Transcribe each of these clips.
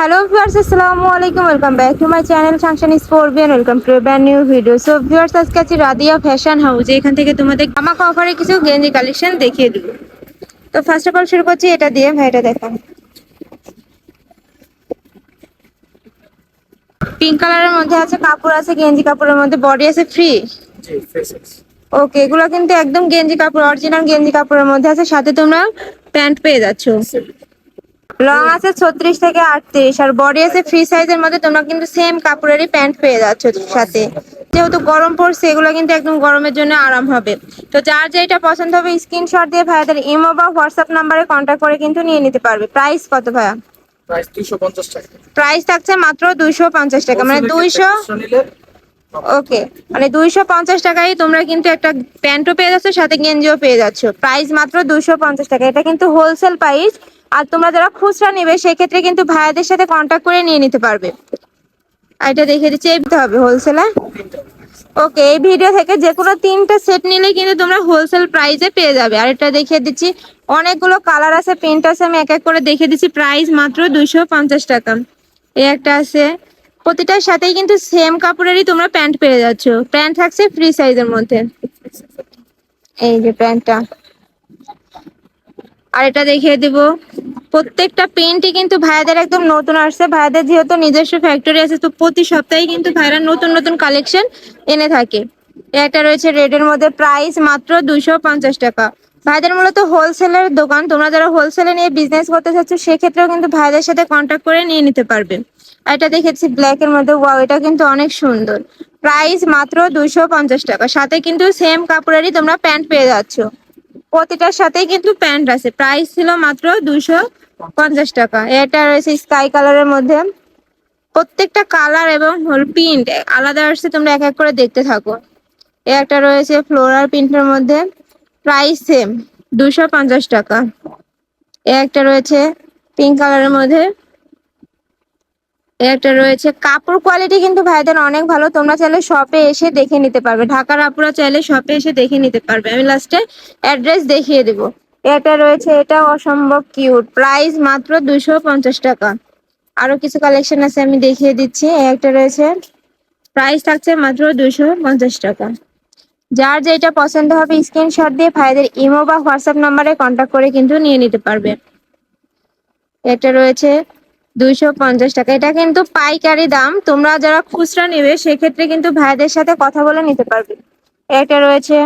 Hello viewers আসসালামু আলাইকুম welcome back to my channel function স্পোর্বিয়ান welcome to brand new video so viewers আজকে আছি Radia fashion house এখান থেকে তোমাদের আমাকে অফারে কিছু গেঞ্জি কালেকশন দেখিয়ে দেব। তো ফার্স্ট অফ অল শুরু করছি এটা দিয়ে ভাই এটা দেখান পিঙ্ক কালারের মধ্যে আছে কাপড় আছে গেঞ্জি কাপড়ের মধ্যে বডি আছে ফ্রি ওকে এগুলো কিন্তু একদম গেঞ্জি কাপড় অরিজিনাল গেঞ্জি কাপড়ের মধ্যে আছে। সাথে তোমরা প্যান্ট পেয়ে যাচ্ছ। লং আছে ছত্রিশ থেকে আটত্রিশ আর বডি আছে ফ্রি সাইজের মধ্যে তোমরা কিন্তু সেম কাপড়েরই প্যান্ট পেয়ে যাচ্ছ সাথে। যেহেতু গরম পড়ছে এগুলো কিন্তু একদম গরমের জন্য আরাম হবে। তো যার যেটা পছন্দ হবে স্ক্রিনশট দিয়ে ভাইয়াদের ইমো বা হোয়াটসঅ্যাপ নাম্বারে কন্ট্যাক্ট করে কিন্তু নিয়ে নিতে পারবে। প্রাইস কত ভাইয়া? প্রাইস 250 টাকা। প্রাইস থাকছে মাত্র দুইশো পঞ্চাশ টাকা। মানে দুইশো ওকে মানে দুইশো পঞ্চাশ টাকায় তোমরা কিন্তু একটা প্যান্টও পেয়ে যাচ্ছ, সাথে গেঞ্জিও পেয়ে যাচ্ছ। প্রাইস মাত্র দুইশো পঞ্চাশ টাকা। এটা কিন্তু হোলসেল প্রাইস আর তোমরা যারা খুচরা নিবে, সেক্ষেত্রে কিন্তু ভাইয়াদের সাথে কন্ট্যাক্ট করে নিয়ে নিতে পারবে। এটা দেখে দিচ্ছি দিতে হবে হোলসেলে ওকে এই ভিডিও থেকে যে কোনো তিনটা সেট নিলে কিন্তু তোমরা হোলসেল প্রাইসে পেয়ে যাবে। আর এটা দেখিয়ে দিচ্ছি, অনেকগুলো কালার আছে প্রিন্ট আছে, আমি এক এক করে দেখিয়ে দিচ্ছি। প্রাইস মাত্র দুইশো পঞ্চাশ টাকা। এই একটা আছে প্রতিটার সাথেই কিন্তু সেম কাপড়েরই তোমরা প্যান্ট পেয়ে যাচ্ছ। প্যান্ট থাকছে ফ্রি সাইজের মধ্যে। এই যে প্যান্টটা আর এটা দেখিয়ে দিব। প্রত্যেকটা প্রিন্টই কিন্তু ভাইয়াদের একদম নতুন আসছে। ভাইয়াদের যেহেতু নিজস্ব ফ্যাক্টরি আছে, তো প্রতি সপ্তাহে কিন্তু ভাইরা নতুন নতুন কালেকশন এনে থাকে। এটা রয়েছে রেডের মধ্যে প্রাইস মাত্র পঞ্চাশ টাকা। ভাইদের মূলত হোলসেলের দোকান। তোমরা যারা হোলসেলে নিয়ে বিজনেস করতে চাচ্ছ, সেক্ষেত্রেও কিন্তু ভাইদের সাথে কন্ট্যাক্ট করে নিয়ে নিতে পারবে। এটা দেখেছি ব্ল্যাক এর মধ্যে ওয়াও এটা কিন্তু অনেক সুন্দর। প্রাইস মাত্র দুইশো পঞ্চাশ টাকা। সাথে কিন্তু সেম কাপড়েরই তোমরা প্যান্ট পেয়ে যাচ্ছ। প্রতিটার সাথেই কিন্তু প্যান্ট আছে। প্রাইস ছিল মাত্র দুইশো পঞ্চাশ টাকা। এটা রয়েছে স্কাই কালারের মধ্যে। প্রত্যেকটা কালার এবং প্রিন্ট আলাদা আসছে, তোমরা এক এক করে দেখতে থাকো। এ একটা রয়েছে ফ্লোরাল প্রিন্টের মধ্যে। প্রাইস সেম, দুশো পঞ্চাশ টাকা। এ একটা রয়েছে পিঙ্ক কালারের মধ্যে। এ একটা রয়েছে কাপড় কোয়ালিটি কিন্তু ভাইদের অনেক ভালো। তোমরা চাইলে শপে এসে দেখে নিতে পারবে। ঢাকার আপুরা চাইলে শপে এসে দেখে নিতে পারবে। আমি লাস্টে অ্যাড্রেস দেখিয়ে দেবো। এটা রয়েছে, এটা অসম্ভব কিউট প্রাইস মাত্র দুশো পঞ্চাশ টাকা। আরও কিছু কালেকশন আছে আমি দেখিয়ে দিচ্ছি। একটা রয়েছে প্রাইস থাকছে মাত্র দুশো পঞ্চাশ টাকা। যার যেটা পছন্দ হবে স্ক্রিনশট দিয়ে ভাইদের ইমো বা হোয়াটসঅ্যাপ নাম্বারে কন্ট্যাক্ট করে কিন্তু নিয়ে নিতে পারবে। এটা রয়েছে দুইশো পঞ্চাশ টাকা। এটা কিন্তু পাইকারি দাম। তোমরা যারা খুচরা নেবে, সেক্ষেত্রে কিন্তু ভাইদের সাথে কথা বলে নিতে পারবে। এটা রয়েছে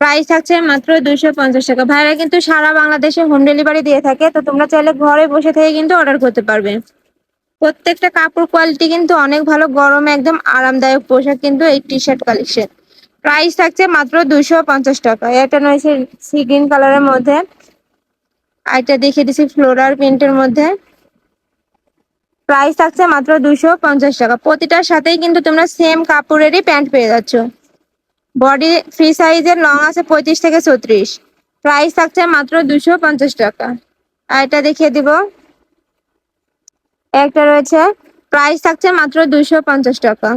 প্রাইস থাকছে মাত্র দুইশো পঞ্চাশ টাকা। ভাইরা কিন্তু সারা বাংলাদেশে হোম ডেলিভারি দিয়ে থাকে, তো তোমরা চাইলে ঘরে বসে থেকে কিন্তু অর্ডার করতে পারবে। প্রত্যেকটা কাপড় কোয়ালিটি কিন্তু অনেক ভালো, গরমে, একদম আরামদায়ক পোশাক কিন্তু এই টি শার্ট কালেকশন প্রাইস থাকছে মাত্র দুইশো পঞ্চাশ টাকা। এটা রয়েছে সি গ্রিন কালারের মধ্যে। এটা দেখিয়ে দিচ্ছি ফ্লোরাল প্রিন্টের মধ্যে। প্রাইস থাকছে মাত্র দুশো পঞ্চাশ টাকা। প্রতিটার সাথেই কিন্তু তোমরা সেম কাপড়েরই প্যান্ট পেয়ে যাচ্ছ। বডি ফ্রি সাইজের লং আছে পঁয়ত্রিশ থেকে চৌত্রিশ প্রাইস থাকছে মাত্র দুশো পঞ্চাশ টাকা। আর এটা দেখিয়ে দিব। একটা রয়েছে। প্রাইস থাকছে মাত্র দুশো পঞ্চাশ টাকা।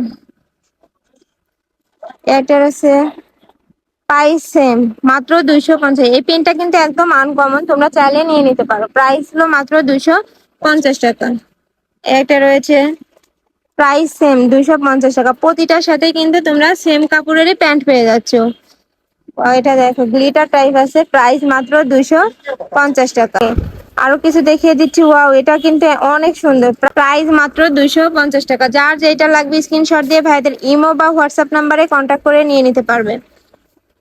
একটা রয়েছে প্রাইস সেম মাত্র দুইশো পঞ্চাশ। এই পেনটা কিন্তু একদম আনকমন তোমরা চাইলে নিয়ে নিতে পারো। প্রাইস হলো মাত্র দুশো পঞ্চাশ টাকা। একটা রয়েছে প্রাইস সেম দুইশো পঞ্চাশ টাকা। প্রতিটার সাথে কিন্তু তোমরা সেম কাপড়েরই প্যান্ট পেয়ে যাচ্ছ। এটা দেখো গ্লিটার টাইপ আছে। প্রাইস মাত্র দুইশো পঞ্চাশ টাকা। আরও কিছু দেখিয়ে দিচ্ছি। ওয়াও এটা কিন্তু অনেক সুন্দর। প্রাইস মাত্র দুইশো পঞ্চাশ টাকা। যার যেটা লাগবে স্ক্রিনশট দিয়ে ভাইদের ইমো বা হোয়াটসঅ্যাপ নাম্বারে কন্ট্যাক্ট করে নিয়ে নিতে পারবেন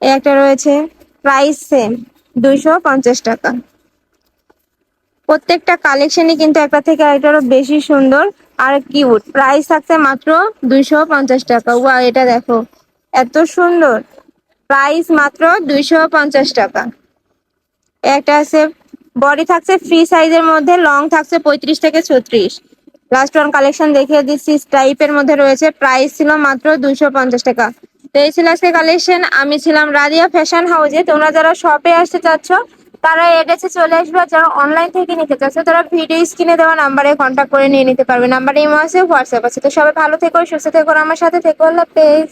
একটা রয়েছে। প্রাইস সেম দুইশো পঞ্চাশ টাকা। প্রত্যেকটা কালেকশনই কিন্তু একটা থেকে আরেকটারও বেশি সুন্দর আর কিউট প্রাইস থাকছে মাত্র দুইশো পঞ্চাশ টাকা। ওয়া এটা দেখো। এত সুন্দর। প্রাইস মাত্র দুইশো পঞ্চাশ টাকা। একটা আছে বডি থাকছে ফ্রি সাইজের মধ্যে লং থাকছে পঁয়ত্রিশ থেকে ছত্রিশ। লাস্ট ওয়ান কালেকশন দেখিয়ে দিচ্ছি টাইপের মধ্যে রয়েছে প্রাইস ছিল মাত্র দুইশো পঞ্চাশ টাকা। তো এই ছিল আজকে কালেকশন আমি ছিলাম রাদিয়া ফ্যাশন হাউজে তোমরা যারা শপে আসতে চাচ্ছ, তারা এড্রেসে চলে আসবে যারা অনলাইন থেকে নিতে চাচ্ছ, তারা ভিডিও স্ক্রিনে দেওয়া নাম্বারে কন্ট্যাক্ট করে নিয়ে নিতে পারবে। নাম্বারে ইমো আছে হোয়াটসঅ্যাপ আছে। তো সবাই ভালো থেকো, সুস্থ থেকো আমার সাথে থেকো। আল্লাহ হাফেজ।